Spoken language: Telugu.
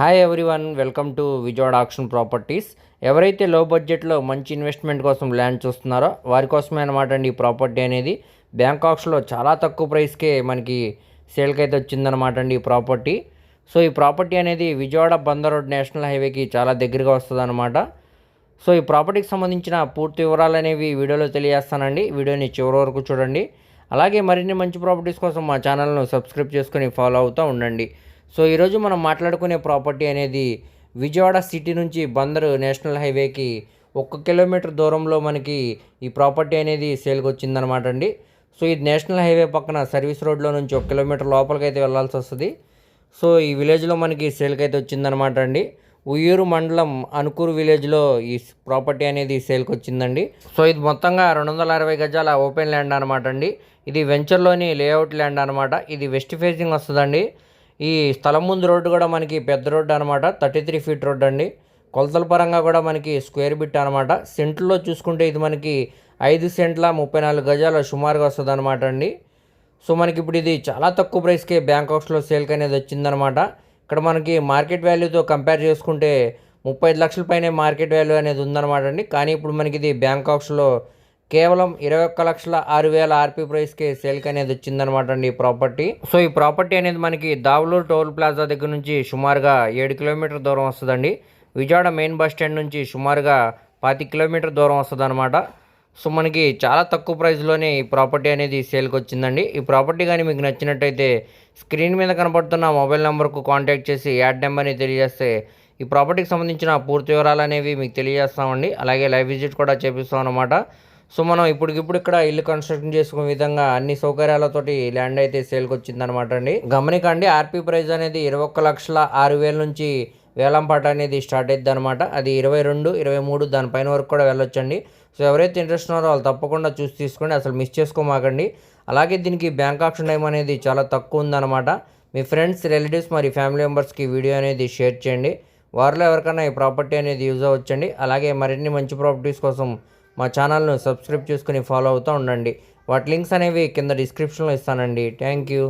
Hi everyone welcome to Vijayawada auction properties ఎవరైతే లో బడ్జెట్లో మంచి ఇన్వెస్ట్మెంట్ కోసం ల్యాండ్ చూస్తున్నారో వారి కోసమే అనమాట అండి ఈ ప్రాపర్టీ అనేది. బ్యాంకాక్స్లో చాలా తక్కువ ప్రైస్కే మనకి సేల్కి అయితే వచ్చిందనమాట అండి ఈ ప్రాపర్టీ సో ఈ ప్రాపర్టీ అనేది విజయవాడ బందర్ రోడ్ నేషనల్ హైవేకి చాలా దగ్గరగా వస్తుంది అనమాట సో ఈ ప్రాపర్టీకి సంబంధించిన పూర్తి వివరాలు అనేవి వీడియోలో తెలియజేస్తానండి. వీడియోని చివరి వరకు చూడండి. అలాగే మరిన్ని మంచి ప్రాపర్టీస్ కోసం మా ఛానల్ను సబ్స్క్రైబ్ చేసుకొని ఫాలో అవుతూ ఉండండి. సో ఈరోజు మనం మాట్లాడుకునే ప్రాపర్టీ అనేది విజయవాడ సిటీ నుంచి బందరు నేషనల్ హైవేకి ఒక్క కిలోమీటర్ దూరంలో మనకి ఈ ప్రాపర్టీ అనేది సేల్కి వచ్చిందనమాట అండి. సో ఇది నేషనల్ హైవే పక్కన సర్వీస్ రోడ్లో నుంచి ఒక కిలోమీటర్ లోపలికి అయితే వెళ్ళాల్సి వస్తుంది. సో ఈ విలేజ్లో మనకి సేల్కి అయితే వచ్చిందనమాట అండి. ఉయ్యూరు మండలం అనుకూరు విలేజ్లో ఈ ప్రాపర్టీ అనేది సేల్కి వచ్చిందండి. సో ఇది మొత్తంగా రెండు వందల అరవై గజాల ఓపెన్ ల్యాండ్ అనమాట అండి. ఇది వెంచర్లోని లేఅవుట్ ల్యాండ్ అనమాట ఇది వెస్ట్ ఫేసింగ్ వస్తుందండి. ఈ స్థలం ముందు రోడ్డు కూడా మనకి పెద్ద రోడ్డు అనమాట థర్టీ త్రీ ఫీట్ రోడ్డు అండి. కొలతల పరంగా కూడా మనకి స్క్వేర్ బిట్ అనమాట సెంట్లో చూసుకుంటే ఇది మనకి ఐదు సెంట్ల ముప్పై నాలుగు గజాల సుమారుగా వస్తుంది అనమాట అండి. సో మనకి ఇప్పుడు ఇది చాలా తక్కువ ప్రైస్కే బ్యాంకాక్స్లో సేల్కి అనేది వచ్చిందనమాట ఇక్కడ మనకి మార్కెట్ వాల్యూతో కంపేర్ చేసుకుంటే ముప్పై ఐదు లక్షల పైనే మార్కెట్ వాల్యూ అనేది ఉందన్నమాట అండి. కానీ ఇప్పుడు మనకి ఇది బ్యాంకాక్స్లో కేవలం ఇరవై ఒక్క లక్షల ఆరు వేల ఆర్పీ ప్రైస్కి సేల్కి అనేది వచ్చిందనమాట అండి ఈ ప్రాపర్టీ. సో ఈ ప్రాపర్టీ అనేది మనకి దావులూరు టోల్ ప్లాజా దగ్గర నుంచి సుమారుగా ఏడు కిలోమీటర్ దూరం వస్తుందండి. విజయవాడ మెయిన్ బస్ స్టాండ్ నుంచి సుమారుగా పాతి కిలోమీటర్ దూరం వస్తుంది అనమాట సో మనకి చాలా తక్కువ ప్రైస్లోనే ఈ ప్రాపర్టీ అనేది సేల్కి వచ్చిందండి. ఈ ప్రాపర్టీ కానీ మీకు నచ్చినట్టయితే స్క్రీన్ మీద కనపడుతున్న మొబైల్ నెంబర్కు కాంటాక్ట్ చేసి యాడ్ నెంబర్ని తెలియజేస్తే ఈ ప్రాపర్టీకి సంబంధించిన పూర్తి వివరాలు అనేవి మీకు తెలియజేస్తామండి. అలాగే లైవ్ విజిట్ కూడా చేపిస్తాం అనమాట సో మనం ఇప్పటికిప్పుడు ఇక్కడ ఇల్లు కన్స్ట్రక్షన్ చేసుకునే విధంగా అన్ని సౌకర్యాలతోటి ల్యాండ్ అయితే సేల్కి వచ్చిందనమాట అండి. గమనికండి ఆర్పీ ప్రైజ్ అనేది ఇరవై ఒక్క లక్షల ఆరు వేల నుంచి వేలంపాట అనేది స్టార్ట్ అయింది అనమాట అది ఇరవై రెండు ఇరవై మూడు దానిపైన వరకు కూడా వెళ్ళొచ్చండి. సో ఎవరైతే ఇంట్రెస్ట్ ఉన్నారో వాళ్ళు తప్పకుండా చూసి తీసుకోండి అసలు మిస్ చేసుకోమాకండి. అలాగే దీనికి బ్యాంక్ ఆప్షన్ టైం అనేది చాలా తక్కువ ఉందన్నమాట. మీ ఫ్రెండ్స్ రిలేటివ్స్ మరి ఫ్యామిలీ మెంబర్స్కి వీడియో అనేది షేర్ చేయండి. వారిలో ఎవరికైనా ఈ ప్రాపర్టీ అనేది యూజ్ అవ్వచ్చండి. అలాగే మరిన్ని మంచి ప్రాపర్టీస్ కోసం మా ఛానల్ను సబ్స్క్రైబ్ చేసుకుని ఫాలో అవుతూ ఉండండి. వాటి లింక్స్ అనేవి కింద డిస్క్రిప్షన్లో ఇస్తానండి. Thank you.